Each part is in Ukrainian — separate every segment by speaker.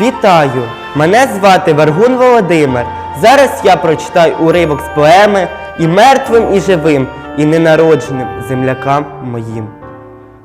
Speaker 1: Вітаю! Мене звати Вергун Володимир. Зараз я прочитаю уривок з поеми і мертвим, і живим, і ненародженим землякам моїм.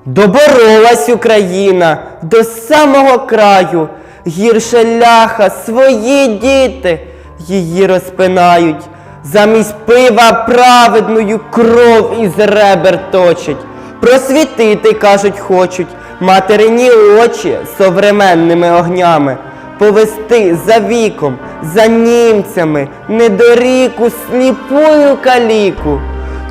Speaker 1: Доборолась Україна до самого краю, гірше ляха свої діти її розпинають, замість пива праведною кров із ребер точать. Просвітити, кажуть, хочуть материні очі современними огнями, повести за віком, за німцями, недоріку сліпую каліку.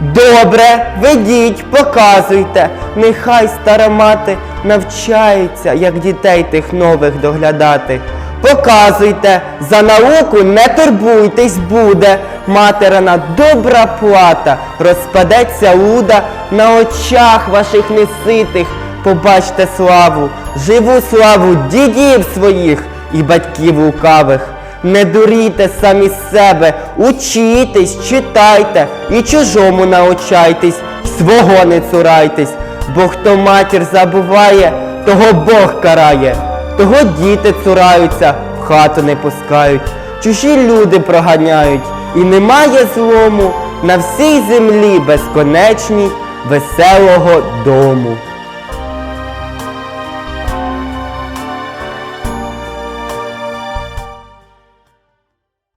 Speaker 1: Добре, ведіть, показуйте, нехай стара мати навчається, як дітей тих нових доглядати. Показуйте, за науку не турбуйтесь буде, материна добра плата, розпадеться луда на очах ваших неситих. Побачте славу, живу славу дідів своїх і батьків лукавих. Не дурійте самі себе, учітесь, читайте і чужому научайтесь, свого не цурайтесь, бо хто матір забуває, того Бог карає, того діти цураються, в хату не пускають, чужі люди проганяють, і немає злому на всій землі безконечній веселого дому.